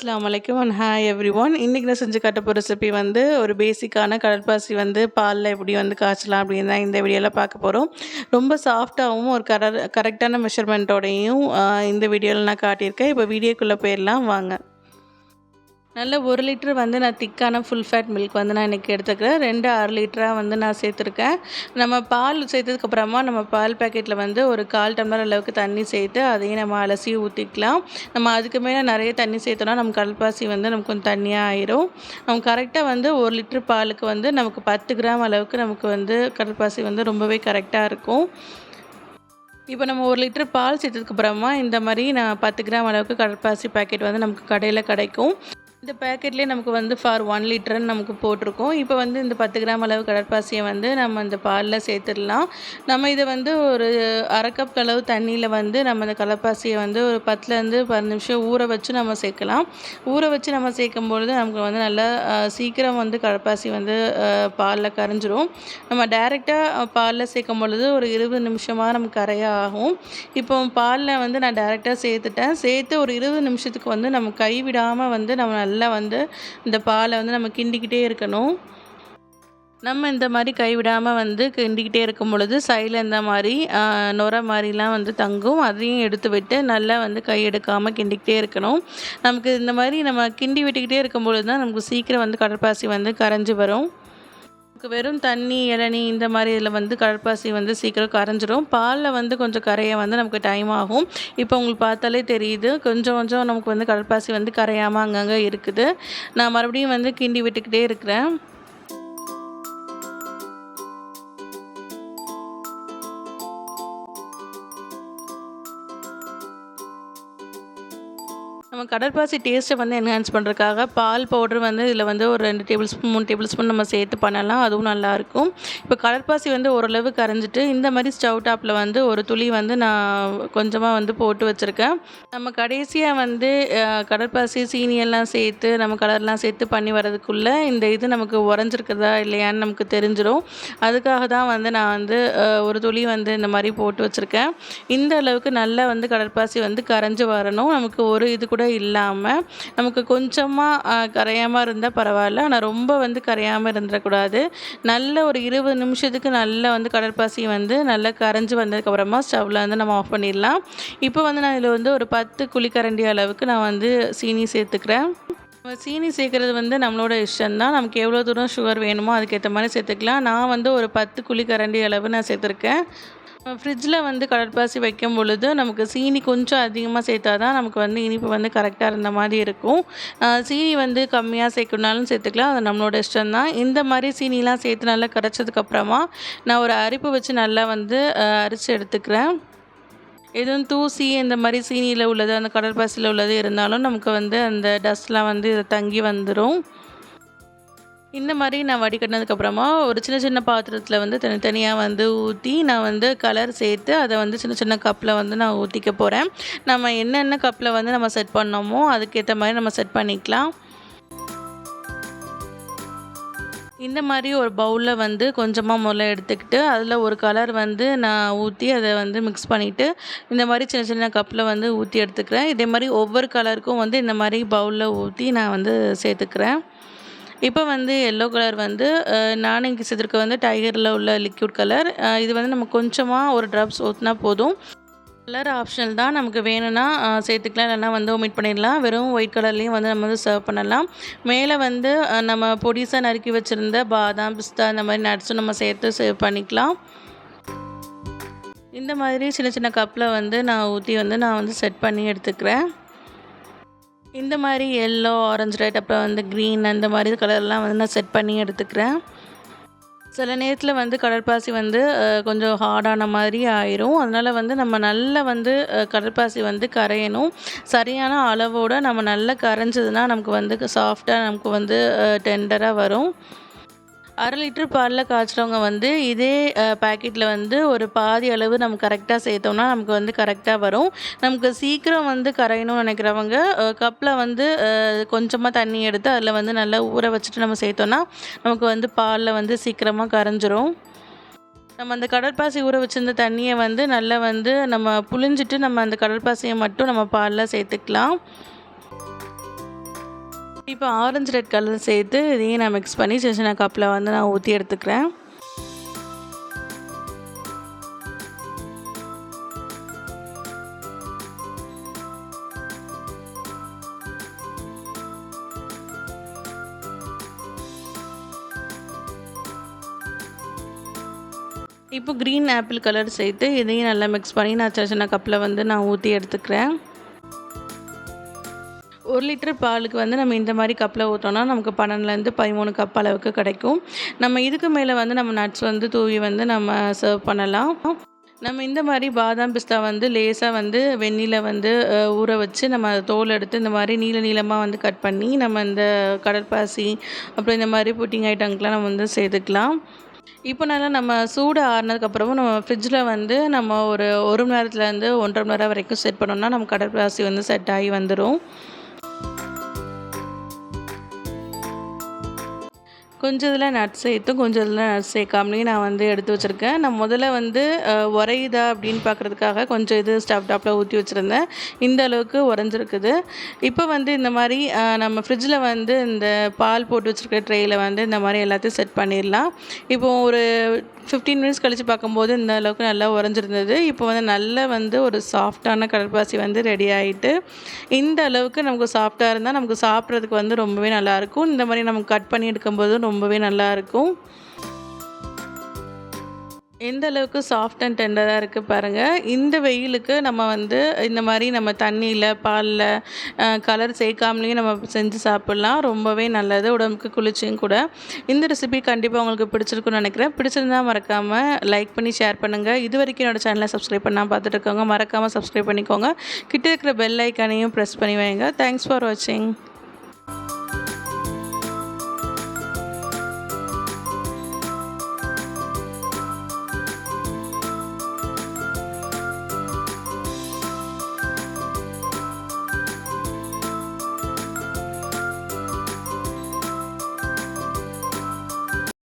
அஸ்லாம் அலைக்கும் and hi every one இன்றைக்கி நான் செஞ்சு காட்ட போகிற ரெசிபி வந்து ஒரு பேசிக்கான கடற்பாசி வந்து பாலில் எப்படி வந்து காய்ச்சலாம் அப்படின்னு தான் இந்த வீடியோவில் பார்க்க போகிறோம் ரொம்ப சாஃப்டாகவும் ஒரு கர கரெக்டான மெஷர்மெண்ட்டோடையும் இந்த வீடியோவில் நான் காட்டியிருக்கேன். இப்போ வீடியோக்குள்ளே போயிடலாம். வாங்க. நல்ல ஒரு லிட்டர் வந்து நான் திக்கான ஃபுல் ஃபேட் மில்க் வந்து நான் இன்றைக்கி எடுத்துக்கிறேன். ரெண்டு ஆறு லிட்டராக வந்து நான் சேர்த்துருக்கேன். நம்ம பால் சேர்த்ததுக்கப்புறமா நம்ம பால் பேக்கெட்டில் வந்து ஒரு கால் டம்ளர் அளவுக்கு தண்ணி சேர்த்து அதையும் நம்ம அலசி ஊற்றிக்கலாம் நம்ம அதுக்கு மேலே நிறைய தண்ணி சேர்த்தோன்னா நம்ம கடல்பாசி வந்து நமக்கு கொஞ்சம் தண்ணியாக ஆயிரும். நம்ம கரெக்டாக வந்து ஒரு லிட்டர் பாலுக்கு வந்து நமக்கு பத்து கிராம் அளவுக்கு நமக்கு வந்து கடற்பாசி வந்து ரொம்பவே கரெக்டாக இருக்கும். இப்போ நம்ம ஒரு லிட்டர் பால் சேர்த்ததுக்கப்புறமா இந்த மாதிரி நான் பத்து கிராம் அளவுக்கு கடற்பாசி பேக்கெட் வந்து நமக்கு கடையில் கிடைக்கும். இந்த பேக்கெட்லேயே நமக்கு வந்து ஃபார் ஒன் லிட்டர்னு நமக்கு போட்டிருக்கோம். இப்போ வந்து இந்த பத்து கிராம் அளவு கடற்பாசியை வந்து நம்ம அந்த பாலில் சேர்த்துடலாம். நம்ம இதை வந்து ஒரு அரை கப் அளவு தண்ணியில் வந்து நம்ம அந்த கடற்பாசியை வந்து ஒரு பத்துலேருந்து பதினஞ்சு நிமிஷம் ஊற வச்சு நம்ம சேர்க்கலாம். ஊற வச்சு நம்ம சேர்க்கும் பொழுது நமக்கு வந்து நல்லா சீக்கிரம் வந்து கடற்பாசி வந்து பாலில் கரைஞ்சிரும். நம்ம டைரெக்டாக பாலில் சேர்க்கும் பொழுது ஒரு இருபது நிமிஷமாக நமக்கு கரைய ஆகும். இப்போ பாலில் வந்து நான் டைரெக்டாக சேர்த்துட்டேன். சேர்த்து ஒரு இருபது நிமிஷத்துக்கு வந்து நம்ம கைவிடாமல் வந்து நம்ம நல்லா வந்து இந்த பாலை வந்து நம்ம கிண்டிக்கிட்டே இருக்கணும். நம்ம இந்த மாதிரி கைவிடாமல் வந்து கிண்டிக்கிட்டே இருக்கும் பொழுது சைடில் இந்த மாதிரி நுர மாதிரிலாம் வந்து தங்கும். அதையும் எடுத்து விட்டு நல்லா வந்து கை எடுக்காமல் கிண்டிக்கிட்டே இருக்கணும். நமக்கு இந்த மாதிரி நம்ம கிண்டி விட்டுக்கிட்டே இருக்கும் பொழுது தான் நமக்கு சீக்கிரம் வந்து கடற்பாசி வந்து கரைஞ்சி வரும். நமக்கு வெறும் தண்ணி இளநி இந்த மாதிரி இதில் வந்து கடற்பாசி வந்து சீக்கிரம் கரைஞ்சிரும். பாலில் வந்து கொஞ்சம் கரைய வந்து நமக்கு டைம் ஆகும். இப்போ உங்களுக்கு பார்த்தாலே தெரியுது. கொஞ்சம் கொஞ்சம் நமக்கு வந்து கடற்பாசி வந்து கரையாமல் அங்கங்கே இருக்குது. நான் மறுபடியும் வந்து கிண்டி விட்டுக்கிட்டே இருக்கிறேன். கடற்பாசி டேஸ்ட்டை வந்து என்ஹான்ஸ் பண்ணுறதுக்காக பால் பவுடர் வந்து இதில் வந்து ஒரு ரெண்டு டேபிள் ஸ்பூன் மூணு டேபிள் ஸ்பூன் நம்ம சேர்த்து பண்ணலாம். அதுவும் நல்லாயிருக்கும் இப்போ கடற்பாசி வந்து ஓரளவு கரைஞ்சிட்டு இந்த மாதிரி ஸ்டவ் டாப்பில் வந்து ஒரு துளி வந்து நான் கொஞ்சமாக வந்து போட்டு வச்சுருக்கேன். நம்ம கடைசியாக வந்து கடற்பாசி சீனியெல்லாம் சேர்த்து நம்ம கலர்லாம் சேர்த்து பண்ணி வர்றதுக்குள்ளே இந்த இது நமக்கு உறைஞ்சிருக்குதா இல்லையான்னு நமக்கு தெரிஞ்சிடும் அதுக்காக தான் வந்து நான் வந்து ஒரு துளி வந்து இந்த மாதிரி போட்டு வச்சுருக்கேன். இந்த அளவுக்கு நல்லா வந்து கடற்பாசி வந்து கரைஞ்சி வரணும். நமக்கு ஒரு இது கூட கூட இல்லாமல் நமக்கு கொஞ்சமாக கரையாமல் இருந்தால் பரவாயில்ல. ஆனால் ரொம்ப வந்து கரையாமல் இருந்துடக்கூடாது. நல்ல ஒரு இருபது நிமிஷத்துக்கு நல்லா வந்து கடற்பாசி வந்து நல்லா கரைஞ்சி வந்ததுக்கப்புறமா ஸ்டவ்வில் வந்து நம்ம ஆஃப் பண்ணிடலாம். இப்போ வந்து நான் இதில் வந்து ஒரு பத்து குழிக்கரண்டி அளவுக்கு நான் வந்து சீனி சேர்த்துக்கிறேன். சீனி சேர்க்குறது வந்து நம்மளோட இஷ்டம்தான் நமக்கு எவ்வளோ தூரம் சுகர் வேணுமோ அதுக்கேற்ற மாதிரி சேர்த்துக்கலாம். நான் வந்து ஒரு பத்து குழிக்கரண்டி அளவு நான் சேர்த்துருக்கேன். ஃப்ரிட்ஜில் வந்து கடற்பாசி வைக்கும் பொழுது நமக்கு சீனி கொஞ்சம் அதிகமாக சேர்த்தா தான் நமக்கு வந்து இனிப்பு வந்து கரெக்டாக இருந்த மாதிரி இருக்கும். சீனி வந்து கம்மியாக சேர்க்கணுனாலும் சேர்த்துக்கலாம். அது நம்மளோட இஷ்டம் தான். இந்த மாதிரி சீனிலாம் சேர்த்து நல்லா கரைச்சதுக்கப்புறமா நான் ஒரு அரிப்பு வச்சு நல்லா வந்து அரிச்சு எடுத்துக்கிறேன். எதுவும் தூசி இந்த மாதிரி சீனியில் உள்ளது அந்த கடற்பாசியில் உள்ளது இருந்தாலும் நமக்கு வந்து அந்த டஸ்ட்லாம் வந்து தங்கி வந்துடும் இந்த மாதிரி நான் வடிகட்டினதுக்கப்புறமா ஒரு சின்ன சின்ன பாத்திரத்தில் வந்து தனித்தனியாக வந்து ஊற்றி நான் வந்து கலர் சேர்த்து அதை வந்து சின்ன சின்ன கப்பில் வந்து நான் ஊற்றிக்க போகிறேன் நம்ம என்னென்ன கப்பில் வந்து நம்ம செட் பண்ணோமோ அதுக்கேற்ற மாதிரி நம்ம செட் பண்ணிக்கலாம். இந்த மாதிரி ஒரு பவுலில் வந்து கொஞ்சமாக முதல்ல எடுத்துக்கிட்டு அதில் ஒரு கலர் வந்து நான் ஊற்றி அதை வந்து மிக்ஸ் பண்ணிவிட்டு இந்த மாதிரி சின்ன சின்ன கப்பில் வந்து ஊற்றி எடுத்துக்கிறேன். இதே மாதிரி ஒவ்வொரு கலருக்கும் வந்து இந்த மாதிரி பவுலில் ஊற்றி நான் வந்து சேர்த்துக்கிறேன். இப்போ வந்து எல்லோ கலர் வந்து நான் இங்கே வந்து டைகரில் உள்ள லிக்யூட் கலர் இது வந்து நம்ம கொஞ்சமாக ஒரு ட்ராப்ஸ் ஊற்றினா போதும். கலர் ஆப்ஷனல் தான் நமக்கு வேணும்னா சேர்த்துக்கலாம். இல்லைனா வந்து ஒமிட் பண்ணிடலாம். வெறும் ஒயிட் கலர்லேயும் வந்து நம்ம வந்து சர்வ் பண்ணலாம். மேலே வந்து நம்ம பொடிசாக நறுக்கி வச்சுருந்த பாதாம் பிஸ்தா இந்த மாதிரி நட்ஸும் நம்ம சேர்த்து சேவ் பண்ணிக்கலாம். இந்த மாதிரி சின்ன சின்ன கப்பில் வந்து நான் ஊற்றி வந்து நான் வந்து செட் பண்ணி எடுத்துக்கிறேன். இந்த மாதிரி எல்லோ ஆரஞ்சு ரெட் அப்புறம் வந்து க்ரீன் அந்த மாதிரி கலர்லாம் வந்து நான் செட் பண்ணி எடுத்துக்கிறேன். சில நேரத்தில் வந்து கடற்பாசி வந்து கொஞ்சம் ஹார்டான மாதிரி ஆயிரும். அதனால் வந்து நம்ம நல்லா வந்து கடற்பாசி வந்து கரையணும். சரியான அளவோடு நம்ம நல்லா கரைஞ்சதுன்னா நமக்கு வந்து சாஃப்டாக நமக்கு வந்து டெண்டராக வரும். அரை லிட்டர் பாலில் காய்ச்சுறவங்க வந்து இதே பேக்கெட்டில் வந்து ஒரு பாதி அளவு நம்ம கரெக்டாக சேர்த்தோம்னா நமக்கு வந்து கரெக்டாக வரும். நமக்கு சீக்கிரம் வந்து கரையணும்னு நினைக்கிறவங்க கப்பில் வந்து கொஞ்சமாக தண்ணி எடுத்து அதில் வந்து நல்லா ஊற வச்சுட்டு நம்ம சேர்த்தோன்னா நமக்கு வந்து பாலில் வந்து சீக்கிரமாக கரைஞ்சிரும். நம்ம அந்த கடற்பாசி ஊற வச்சிருந்த தண்ணியை வந்து நல்லா வந்து நம்ம புழிஞ்சிட்டு நம்ம அந்த கடற்பாசியை மட்டும் நம்ம பாலில் சேர்த்துக்கலாம். இப்போ ஆரஞ்சு ரெட் கலர் சேர்த்து இதையும் நான் மிக்ஸ் பண்ணி சின்ன சின்ன கப்பில் வந்து நான் ஊற்றி எடுத்துக்கிறேன். இப்போ க்ரீன் ஆப்பிள் கலர் சேர்த்து இதையும் நல்லா மிக்ஸ் பண்ணி நான் சின்ன சின்ன கப்பில் வந்து நான் ஊற்றி எடுத்துக்கிறேன். ஒரு லிட்டர் பாலுக்கு வந்து நம்ம இந்த மாதிரி கப்பில் ஊற்றோன்னா நமக்கு பன்னெண்டுலேருந்து பதிமூணு கப் அளவுக்கு கிடைக்கும். நம்ம இதுக்கு மேலே வந்து நம்ம நட்ஸ் வந்து தூவி வந்து நம்ம சர்வ் பண்ணலாம். நம்ம இந்த மாதிரி பாதாம் பிஸ்தா வந்து லேசாக வந்து வெந்நில வந்து ஊற வச்சு நம்ம தோல் எடுத்து இந்த மாதிரி நீள நீளமாக வந்து கட் பண்ணி நம்ம இந்த கடற்பாசி அப்புறம் இந்த மாதிரி புட்டிங் ஐட்டம்க்கெலாம் நம்ம வந்து சேர்த்துக்கலாம். இப்போ நல்லா நம்ம சூடு ஆறுனதுக்கப்புறமும் நம்ம ஃப்ரிட்ஜில் வந்து நம்ம ஒரு ஒரு மணி நேரத்துலேருந்து ஒன்றரை மணி நேரம் வரைக்கும் செட் பண்ணோம்னா நம்ம கடற்பாசி வந்து செட் ஆகி வந்துடும் கொஞ்சம் இதில் நட்ஸ் சேர்த்தும் கொஞ்சம் இதில் நட்ஸ் சேர்க்காமலேயும் நான் வந்து எடுத்து வச்சுருக்கேன். நான் முதல்ல வந்து உரையுதா அப்படின்னு பார்க்குறதுக்காக கொஞ்சம் இது ஸ்டவ் டாப்பில் ஊற்றி வச்சுருந்தேன். இந்த அளவுக்கு உறைஞ்சிருக்குது. இப்போ வந்து இந்த மாதிரி நம்ம ஃப்ரிட்ஜில் வந்து இந்த பால் போட்டு வச்சுருக்க ட்ரேயில் வந்து இந்த மாதிரி எல்லாத்தையும் செட் பண்ணிடலாம். இப்போ ஒரு ஃபிஃப்டீன் மினிட்ஸ் கழித்து பார்க்கும்போது இந்த அளவுக்கு நல்லா உறைஞ்சிருந்தது. இப்போ வந்து நல்லா வந்து ஒரு சாஃப்டான கடற்பாசி வந்து ரெடி ஆகிட்டு இந்த அளவுக்கு நமக்கு சாஃப்டாக இருந்தால் நமக்கு சாப்பிட்றதுக்கு வந்து ரொம்பவே நல்லாயிருக்கும் இந்த மாதிரி நமக்கு கட் பண்ணி எடுக்கும்போது ரொம்பவே நல்லாயிருக்கும் எந்த அளவுக்கு சாஃப்ட் அண்ட் டெண்டராக இருக்குது பாருங்கள் இந்த வெயிலுக்கு நம்ம வந்து இந்த மாதிரி நம்ம தண்ணியில் பாலில் கலர் சேர்க்காமலேயும் நம்ம செஞ்சு சாப்பிட்லாம். ரொம்பவே நல்லது. உடம்புக்கு குளிர்ச்சியும் கூட. இந்த ரெசிபி கண்டிப்பாக உங்களுக்கு பிடிச்சிருக்குன்னு நினைக்கிறேன். பிடிச்சிருந்தா மறக்காமல் லைக் பண்ணி ஷேர் பண்ணுங்கள் இது வரைக்கும் என்னோட சேனலை சப்ஸ்கிரைப் பண்ணால் பார்த்துட்டு இருக்கோங்க மறக்காமல் சப்ஸ்கிரைப் பண்ணிக்கோங்க. கிட்டே இருக்கிற பெல் ஐக்கானையும் ப்ரெஸ் பண்ணி வைங்க. தேங்க்ஸ் ஃபார் வாட்சிங்